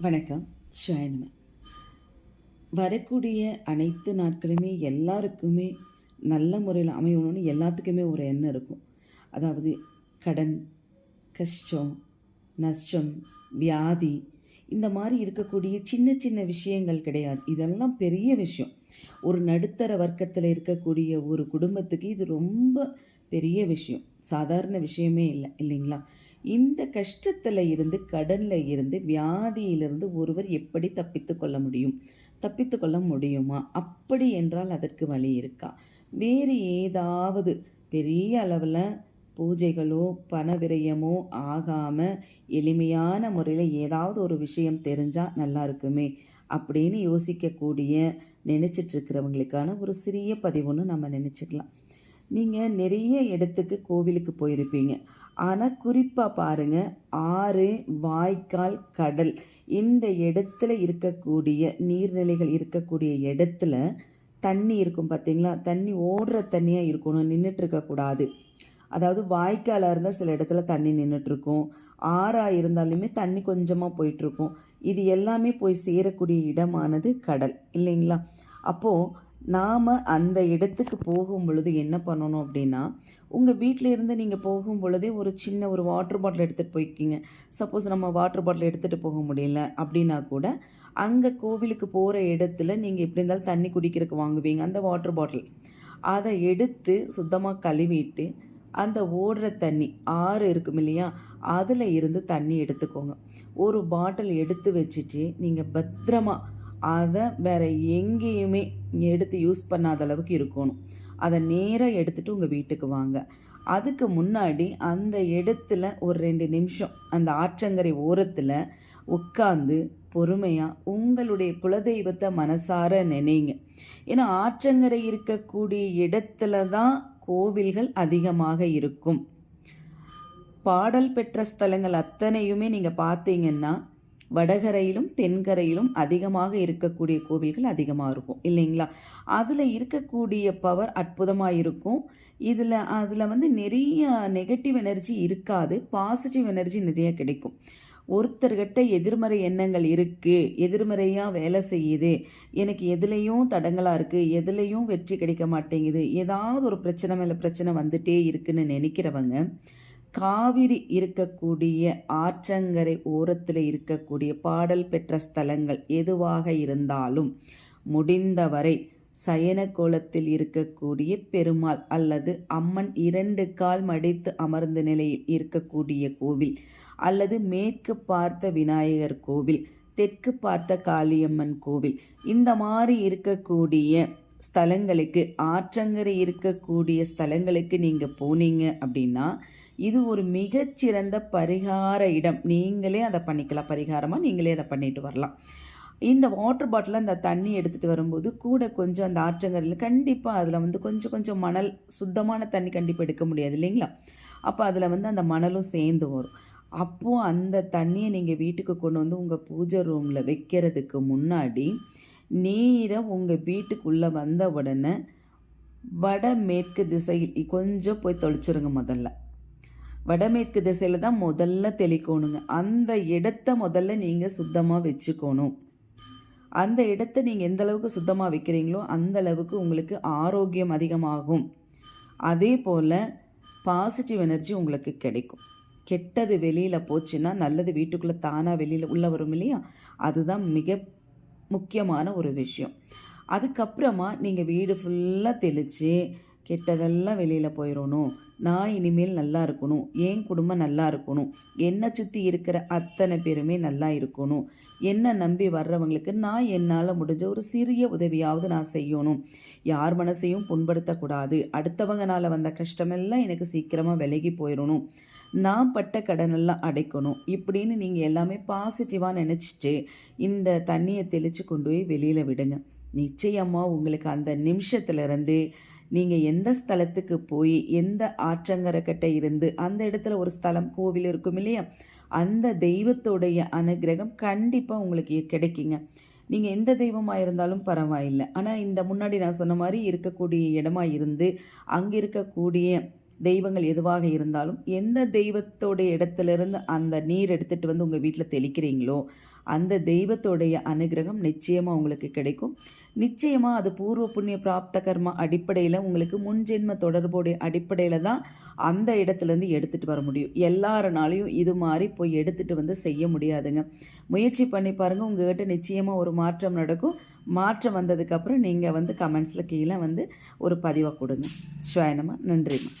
வணக்கம். ஷாயனம வரக்கூடிய அனைத்து நாட்களுமே எல்லாருக்குமே நல்ல முறையில் அமையணும்னு எல்லாத்துக்குமே ஒரு எண்ணம் இருக்கும். அதாவது கடன் கஷ்டம் நஷ்டம் வியாதி இந்த மாதிரி இருக்கக்கூடிய சின்ன சின்ன விஷயங்கள் கிடையாது. இதெல்லாம் பெரிய விஷயம். ஒரு நடுத்தர வர்க்கத்தில் இருக்கக்கூடிய ஒரு குடும்பத்துக்கு இது ரொம்ப பெரிய விஷயம். சாதாரண விஷயமே இல்லை இல்லைங்களா? இந்த கஷ்டத்தில் இருந்து கடனில் இருந்து வியாதியிலிருந்து ஒருவர் எப்படி தப்பித்து கொள்ள முடியும்? தப்பித்து கொள்ள முடியுமா? அப்படி என்றால் அதற்கு வழி இருக்கா? வேறு ஏதாவது பெரிய அளவில் பூஜைகளோ பண விரயமோ ஆகாமல் எளிமையான முறையில் ஏதாவது ஒரு விஷயம் தெரிஞ்சால் நல்லா இருக்குமே அப்படின்னு யோசிக்கக்கூடிய நினச்சிட்டு இருக்கிறவங்களுக்கான ஒரு சிறிய பதிவுன்னு நம்ம நினச்சிக்கலாம். நீங்கள் நிறைய இடத்துக்கு கோவிலுக்கு போயிருப்பீங்க. ஆனால் குறிப்பாக பாருங்கள் ஆறு வாய்க்கால் கடல். இந்த இடத்துல இருக்கக்கூடிய நீர்நிலைகள் இருக்கக்கூடிய இடத்துல தண்ணி இருக்கும் பார்த்தீங்களா தண்ணி ஓடுற தண்ணியாக இருக்கணும் நின்றுட்டு இருக்கக்கூடாது அதாவது வாய்க்காலாக இருந்தால் சில இடத்துல தண்ணி நின்றுட்டுருக்கும் ஆறாக இருந்தாலுமே தண்ணி கொஞ்சமாக போயிட்டுருக்கும். இது எல்லாமே போய் சேரக்கூடிய இடமானது கடல் இல்லைங்களா? அப்போது நாம் அந்த இடத்துக்கு போகும் பொழுது என்ன பண்ணணும் அப்படின்னா உங்கள் வீட்டில் இருந்து நீங்கள் போகும் பொழுதே ஒரு சின்ன ஒரு வாட்டர் பாட்டில் எடுத்துகிட்டு போய்க்கிங்க. சப்போஸ் நம்ம வாட்டர் பாட்டில் எடுத்துகிட்டு போக முடியல அப்படின்னா கூட அங்கே கோவிலுக்கு போகிற இடத்துல நீங்கள் எப்படி இருந்தாலும் தண்ணி குடிக்கிறதுக்கு வாங்குவீங்க அந்த வாட்டர் பாட்டில் அதை எடுத்து சுத்தமாக கழுவிட்டு அந்த ஓடுற தண்ணி ஆறு இருக்கும் இல்லையா? அதில் இருந்து தண்ணி எடுத்துக்கோங்க. ஒரு பாட்டில் எடுத்து வச்சுட்டு நீங்கள் பத்திரமா அதை வேற எங்கேயுமே எடுத்து யூஸ் பண்ணாத அளவுக்கு இருக்கணும். அதை நேராக எடுத்துகிட்டு உங்கள் வீட்டுக்கு வாங்க. அதுக்கு முன்னாடி அந்த இடத்துல ஒரு ரெண்டு நிமிஷம் அந்த ஆற்றங்கரை ஓரத்தில் உட்காந்து பொறுமையாக உங்களுடைய குலதெய்வத்தை மனசார நினைங்க. ஏன்னா ஆற்றங்கரை இருக்கக்கூடிய இடத்துல தான் கோவில்கள் அதிகமாக இருக்கும். பாடல் பெற்ற ஸ்தலங்கள் அத்தனையுமே நீங்கள் பார்த்தீங்கன்னா வடகரையிலும் தென்கரையிலும் அதிகமாக இருக்கக்கூடிய கோவில்கள் அதிகமாக இருக்கும். இல்லைங்களா? அதில் இருக்கக்கூடிய பவர் அற்புதமாக இருக்கும். இதில் அதில் வந்து நிறைய நெகட்டிவ் எனர்ஜி இருக்காது. பாசிட்டிவ் எனர்ஜி நிறைய கிடைக்கும். ஒருத்தர்கிட்ட எதிர்மறை எண்ணங்கள் இருக்குது எதிர்மறையாக வேலை செய்யுது. எனக்கு எதுலேயும் தடங்களாக இருக்குது எதுலேயும் வெற்றி கிடைக்க மாட்டேங்குது. ஏதாவது ஒரு பிரச்சனை மேலே பிரச்சனை வந்துட்டே இருக்குன்னு நினைக்கிறவங்க காவிரி இருக்கக்கூடிய ஆற்றங்கரை ஓரத்தில் இருக்கக்கூடிய பாடல் பெற்ற ஸ்தலங்கள் எதுவாக இருந்தாலும் முடிந்தவரை சயன கோலத்தில் இருக்கக்கூடிய பெருமாள் அல்லது அம்மன் இரண்டு கால் மடித்து அமர்ந்த நிலையில் இருக்கக்கூடிய கோவில் அல்லது மேற்கு பார்த்த விநாயகர் கோவில் தெற்கு பார்த்த காளியம்மன் கோவில். இந்த மாதிரி இருக்கக்கூடிய ஸ்தலங்களுக்கு ஆற்றங்கரை இருக்கக்கூடிய ஸ்தலங்களுக்கு நீங்கள் போனீங்க அப்படின்னா இது ஒரு மிகச்சிறந்த பரிகார இடம். நீங்களே அதை பண்ணிக்கலாம். பரிகாரமாக நீங்களே அதை பண்ணிட்டு வரலாம். இந்த வாட்டர் பாட்டிலில் அந்த தண்ணி எடுத்துகிட்டு வரும்போது கூட கொஞ்சம் அந்த ஆற்றங்கரையில் கண்டிப்பாக அதில் வந்து கொஞ்சம் கொஞ்சம் மணல் சுத்தமான தண்ணி கண்டிப்பாக எடுக்க முடியாது இல்லைங்களா? அப்போ அதில் வந்து அந்த மணலும் சேர்ந்து வரும். அப்போது அந்த தண்ணியை நீங்கள் வீட்டுக்கு கொண்டு வந்து உங்கள் பூஜை ரூமில் வைக்கிறதுக்கு முன்னாடி நீரை உங்கள் வீட்டுக்குள்ளே வந்த உடனே வடமேற்கு திசையில் கொஞ்சம் போய் தொளிச்சிருங்க முதல்ல. வடமேற்கு திசையில் தான் முதல்ல தெளிக்கணுங்க. அந்த இடத்த முதல்ல நீங்கள் சுத்தமாக வச்சுக்கணும். அந்த இடத்த நீங்கள் எந்த அளவுக்கு சுத்தமாக வைக்கிறீங்களோ அந்த அளவுக்கு உங்களுக்கு ஆரோக்கியம் அதிகமாகும். அதே போல் பாசிட்டிவ் எனர்ஜி உங்களுக்கு கிடைக்கும். கெட்டது வெளியில் போச்சுன்னா நல்லது வீட்டுக்குள்ளே தானாக வெளியில் உள்ள வரும் இல்லையா? அதுதான் மிக முக்கியமான ஒரு விஷயம். அதுக்கப்புறமா நீங்கள் வீடு ஃபுல்லாக தெளித்து கெட்டதெல்லாம் வெளியில் போயிடணும் நான் இனிமேல் நல்லா இருக்கணும். என் குடும்பம் நல்லா இருக்கணும். என்னை சுற்றி இருக்கிற அத்தனை பேருமே நல்லா இருக்கணும். என்னை நம்பி வர்றவங்களுக்கு நான் என்னால் முடிஞ்ச ஒரு சிறிய உதவியாவது நான் செய்யணும். யார் மனசையும் புண்படுத்தக்கூடாது. அடுத்தவங்கனால் வந்த கஷ்டமெல்லாம் எனக்கு சீக்கிரமாக விலகி போயிடணும் நான் பட்ட கடனெல்லாம் அடைக்கணும். இப்படின்னு நீங்கள் எல்லாமே பாசிட்டிவாக நினச்சிட்டு இந்த தண்ணியை தெளித்து கொண்டு போய் வெளியில் விடுங்க. நிச்சயமாக உங்களுக்கு அந்த நிமிஷத்துலேருந்து நீங்கள் எந்த ஸ்தலத்துக்கு போய் எந்த ஆற்றங்கரைக்கட்டை இருந்து அந்த இடத்துல ஒரு ஸ்தலம் கோவில் இருக்கும் இல்லையா? அந்த தெய்வத்தோடைய அனுகிரகம் கண்டிப்பாக உங்களுக்கு கிடைக்குங்க. நீங்கள் எந்த தெய்வமாக இருந்தாலும் பரவாயில்லை. ஆனால் இந்த முன்னாடி நான் சொன்ன மாதிரி இருக்கக்கூடிய இடமா இருந்து அங்கே இருக்கக்கூடிய தெய்வங்கள் எதுவாக இருந்தாலும் எந்த தெய்வத்தோடைய இடத்துலேருந்து அந்த நீர் எடுத்துகிட்டு வந்து உங்கள் வீட்டில் தெளிக்கிறீங்களோ அந்த தெய்வத்தோடைய அனுகிரகம் நிச்சயமாக உங்களுக்கு கிடைக்கும். நிச்சயமாக அது பூர்வ புண்ணிய பிராப்த கர்மா அடிப்படையில் உங்களுக்கு முன்ஜென்ம தொடர்புடைய அடிப்படையில் தான் அந்த இடத்துலேருந்து எடுத்துகிட்டு வர முடியும். எல்லாருனாலையும் இது மாதிரி போய் எடுத்துகிட்டு வந்து செய்ய முடியாதுங்க. முயற்சி பண்ணி பாருங்கள் உங்கள்கிட்ட நிச்சயமாக ஒரு மாற்றம் நடக்கும். மாற்றம் வந்ததுக்கப்புறம் நீங்கள் வந்து கமெண்ட்ஸில் கீழே வந்து ஒரு பதிவாக கொடுங்க. ஸ்வயனமாக நன்றிம்மா.